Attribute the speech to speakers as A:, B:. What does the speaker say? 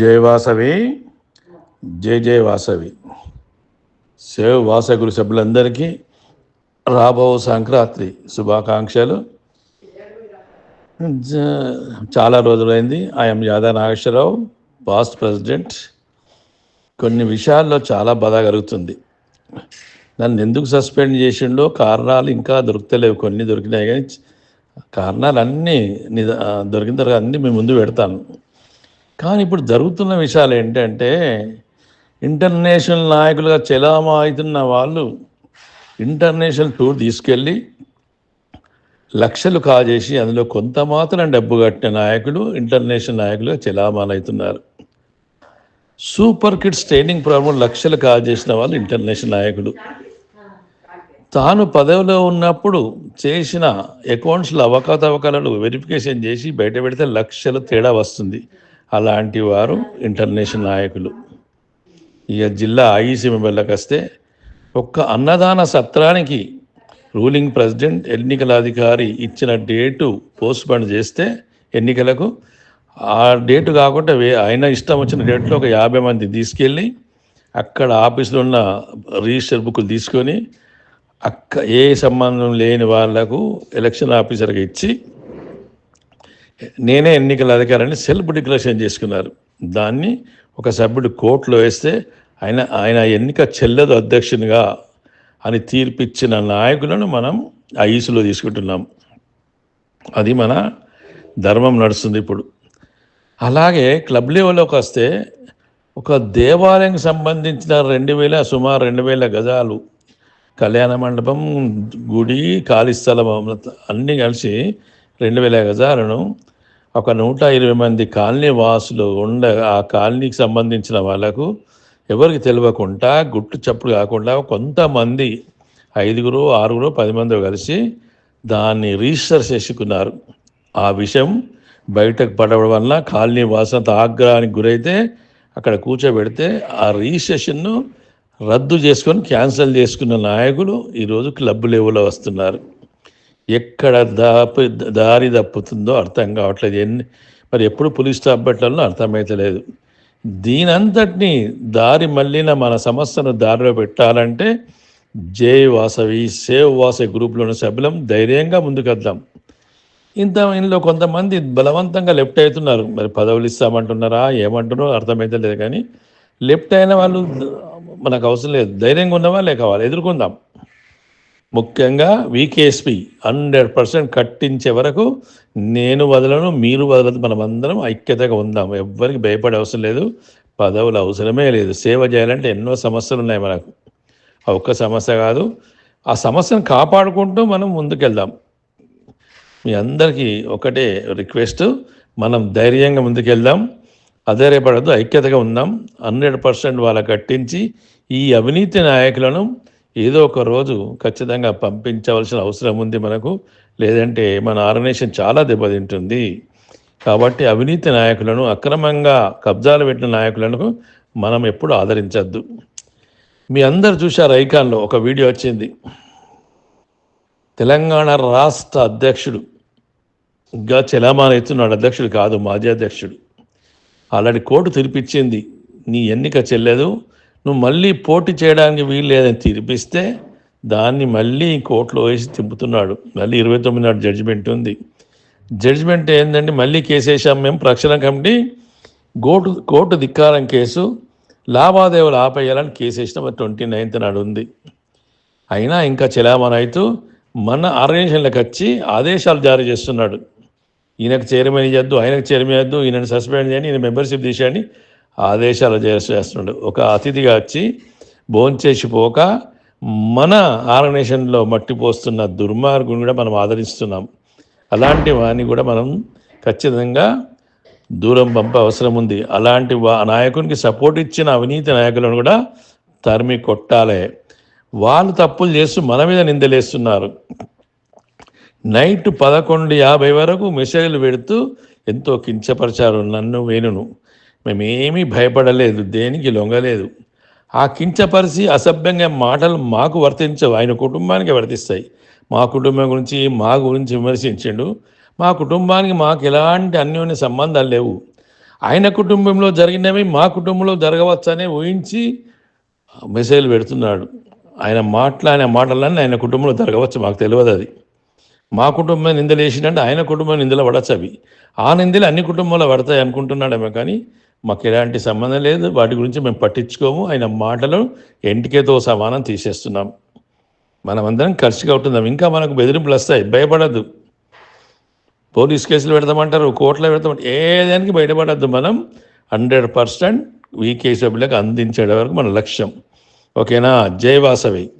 A: జయ వాసవి జై జై వాసవి. సేవ వాసగురు సభ్యులందరికీ రాబో సంక్రాంతి శుభాకాంక్షలు. చాలా రోజులైంది. I'm Yada Nageswararao past president కొన్ని విషయాల్లో చాలా బాధ కలుగుతుంది. నన్ను ఎందుకు సస్పెండ్ చేసిండో కారణాలు ఇంకా దొరుకుతలేవు. కొన్ని దొరికినాయి కానీ కారణాలు అన్నీ దొరికిన తర్వాత అన్నీ మేము ముందు పెడతాను. కానీ ఇప్పుడు జరుగుతున్న విషయాలు ఏంటంటే ఇంటర్నేషనల్ నాయకులుగా చెలామా అవుతున్న వాళ్ళు ఇంటర్నేషనల్ టూర్ తీసుకెళ్ళి లక్షలు కాజేసి అందులో కొంత మాత్రం డబ్బు కట్టిన నాయకులు ఇంటర్నేషనల్ నాయకులుగా చెలామాన్ అవుతున్నారు. సూపర్ కిడ్స్ ట్రైనింగ్ ప్రోగ్రామ్ లక్షలు కాజేసిన వాళ్ళు ఇంటర్నేషనల్ నాయకులు. తాను పదవిలో ఉన్నప్పుడు చేసిన అకౌంట్స్లో అవకతవకలను వెరిఫికేషన్ చేసి బయట పెడితే లక్షల తేడా వస్తుంది. అలాంటి వారు ఇంటర్నేషనల్ నాయకులు. ఇక జిల్లా ఐఈసీ మెంబర్లకు వస్తే ఒక్క అన్నదాన సత్రానికి రూలింగ్ ప్రెసిడెంట్ ఎన్నికల అధికారి ఇచ్చిన డేటు పోస్ట్పోన్ చేస్తే ఎన్నికలకు ఆ డేటు కాకుండా వే ఆయన ఇష్టం వచ్చిన డేట్లో ఒక యాభై మంది తీసుకెళ్ళి అక్కడ ఆఫీసులో ఉన్న రిజిస్టర్ బుక్లు తీసుకొని అక్క ఏ సంబంధం లేని వాళ్ళకు ఎలక్షన్ ఆఫీసర్కి ఇచ్చి నేనే ఎన్నికల అధికారాన్ని సెల్ఫ్ డిక్లరేషన్ చేసుకున్నారు. దాన్ని ఒక సభ్యుడు కోర్టులో వేస్తే ఆయన ఆయన ఎన్నిక చెల్లదు అధ్యక్షునిగా అని తీర్పిచ్చిన నాయకులను మనం ఐసులో తీసుకుంటున్నాం. అది మన ధర్మం నడుస్తుంది ఇప్పుడు. అలాగే క్లబ్ లెవెల్లోకి వస్తే ఒక దేవాలయం సంబంధించిన రెండు వేల సుమారు రెండు వేల గజాలు కళ్యాణ మండపం గుడి ఖాళీ స్థలం అన్నీ కలిసి రెండు వేల గజాలను ఒక నూట ఇరవై మంది కాలనీ వాసులు ఉండ ఆ కాలనీకి సంబంధించిన వాళ్ళకు ఎవరికి తెలియకుండా గుట్టు చప్పుడు కాకుండా కొంతమంది ఐదుగురు ఆరుగురు పది మంది కలిసి దాన్ని రిజిస్టర్ చేసుకున్నారు. ఆ విషయం బయటకు పడడం వల్ల కాలనీ వాసంత ఆగ్రహానికి గురైతే అక్కడ కూర్చోబెడితే ఆ రిజిస్ట్రేషన్ను రద్దు చేసుకొని క్యాన్సిల్ చేసుకున్న నాయకులు ఈరోజు క్లబ్ లెవెల్లో వస్తున్నారు. ఎక్కడ దాపి దారి తప్పుతుందో అర్థం కావట్లేదు. ఎన్ని మరి ఎప్పుడు పులి స్టాప్ పెట్టాలో అర్థమైతలేదు దీనంతటినీ దారి మళ్ళిన మన సమస్యను దారిలో పెట్టాలంటే జై వాసవి సేవ్ వాసవి గ్రూప్లోని సభ్యులం ధైర్యంగా ముందుకెద్దాం ఇంత ఇందులో కొంతమంది బలవంతంగా లెఫ్ట్ అవుతున్నారు. మరి పదవులు ఇస్తామంటున్నారా? ఏమంటున్నారో అర్థమైతే లేదు కానీ లెఫ్ట్ అయిన వాళ్ళు మనకు అవసరం లేదు. ధైర్యంగా ఉన్న వాళ్ళే కావాలి. ఎదుర్కొందాం. ముఖ్యంగా వికేఎస్పి హండ్రెడ్ పర్సెంట్ కట్టించే వరకు నేను వదలను మీరు వదలదు మనం అందరం ఐక్యతగా ఉందాం ఎవ్వరికి భయపడే అవసరం లేదు. పదవులు అవసరమే లేదు. సేవ చేయాలంటే ఎన్నో సమస్యలు ఉన్నాయి మనకు. ఆ ఒక్క సమస్య కాదు. ఆ సమస్యను కాపాడుకుంటూ మనం ముందుకెళ్దాం. మీ అందరికీ ఒకటే రిక్వెస్ట్. మనం ధైర్యంగా ముందుకెళ్దాం. అధైర్యపడద్దు ఐక్యతగా ఉందాం. హండ్రెడ్ పర్సెంట్ వాళ్ళ కట్టించి ఈ అవినీతి నాయకులను ఏదో ఒక రోజు ఖచ్చితంగా పంపించవలసిన అవసరం ఉంది మనకు. లేదంటే మన ఆర్గనైజేషన్ చాలా దెబ్బతింటుంది. కాబట్టి అవినీతి నాయకులను అక్రమంగా కబ్జాలు పెట్టిన నాయకులను మనం ఎప్పుడు ఆదరించద్దు. మీ అందరు చూశారు ఐకాన్లో ఒక వీడియో వచ్చింది. తెలంగాణ రాష్ట్ర అధ్యక్షుడు ఇంకా చెలామాన్ ఎత్తున్నాడు అధ్యక్షుడు కాదు మాజీ అధ్యక్షుడు. ఆల్రెడీ కోర్టు తీర్పిచ్చింది. నీ ఎన్నిక చెల్లదు. నువ్వు మళ్ళీ పోటీ చేయడానికి వీలు లేదని తీర్పిస్తే దాన్ని మళ్ళీ కోర్టులో వేసి తిప్పుతున్నాడు. మళ్ళీ ఇరవై తొమ్మిది నాడు జడ్జిమెంట్ ఉంది. జడ్జిమెంట్ ఏంటంటే మళ్ళీ కేసు వేసాం మేము ప్రక్షణ కమిటీ కోర్టు కోర్టు ధిక్కారం కేసు లావాదేవీలు ఆపేయాలని కేసు వేసిన ట్వంటీ నైన్త్ నాడు ఉంది. అయినా ఇంకా చెలామణి అవుతూ మన ఆర్గనైజేషన్లకు వచ్చి ఆదేశాలు జారీ చేస్తున్నాడు. ఈయనకు చైర్మన్ ఇవ్వద్దు ఆయనకు చైర్మన్ ఇవ్వద్దు ఈయనను సస్పెండ్ చేయండి ఈయన మెంబర్షిప్ తీసేయండి ఆదేశాలు జారీ చేస్తున్నాడు ఒక అతిథిగా వచ్చి భోంచేసి పోక మన ఆర్గనైజేషన్లో మట్టి పోస్తున్న దుర్మార్గుని కూడా మనం ఆదరిస్తున్నాం. అలాంటి వాడిని కూడా మనం ఖచ్చితంగా దూరం పంపే అవసరం ఉంది. అలాంటి వా- నాయకునికి సపోర్ట్ ఇచ్చిన అవినీతి నాయకులను కూడా తరిమి కొట్టాలే. వాళ్ళు తప్పులు చేస్తూ మన మీద నిందలేస్తున్నారు. నైట్ పదకొండు యాభై వరకు మెసేజ్లు పెడుతూ ఎంతో కించపరిచారు నన్ను వేణును. మేమేమీ భయపడలేదు దేనికి లొంగలేదు. ఆ కించపరిచి అసభ్యంగా మాటలు మాకు వర్తించవు ఆయన కుటుంబానికి వర్తిస్తాయి. మా కుటుంబం గురించి మా గురించి విమర్శించిండు. మా కుటుంబానికి మాకు ఎలాంటి అన్యోన్య సంబంధాలు లేవు. ఆయన కుటుంబంలో జరిగినవి మా కుటుంబంలో జరగవచ్చనే ఊహించి మెసేజ్ పెడుతున్నాడు. ఆయన మాట్లాడిన మాటలన్నీ ఆయన కుటుంబంలో జరగవచ్చు మాకు తెలియదు అది. మా కుటుంబం నిందలు వేసినట్టు ఆయన కుటుంబం నిందలు పడచ్చు అవి. ఆ నిందలు అన్ని కుటుంబాల్లో పడతాయి అనుకుంటున్నాడేమో కానీ మాకు ఎలాంటి సంబంధం లేదు. వాటి గురించి మేము పట్టించుకోము. ఆయన మాటలు ఎంటికేతో సమానం తీసేస్తున్నాం. మనమందరం కలిసిగా ఉంటున్నాం. ఇంకా మనకు బెదిరింపులు వస్తాయి. భయపడద్దు. పోలీస్ కేసులు పెడతామంటారు. కోర్టులో పెడతామంటారు. ఏదానికి బయటపడద్దు మనం. హండ్రెడ్ పర్సెంట్ వీకే సభ్యులకు అందించే వరకు మన లక్ష్యం. ఓకేనా? జై వాసవి.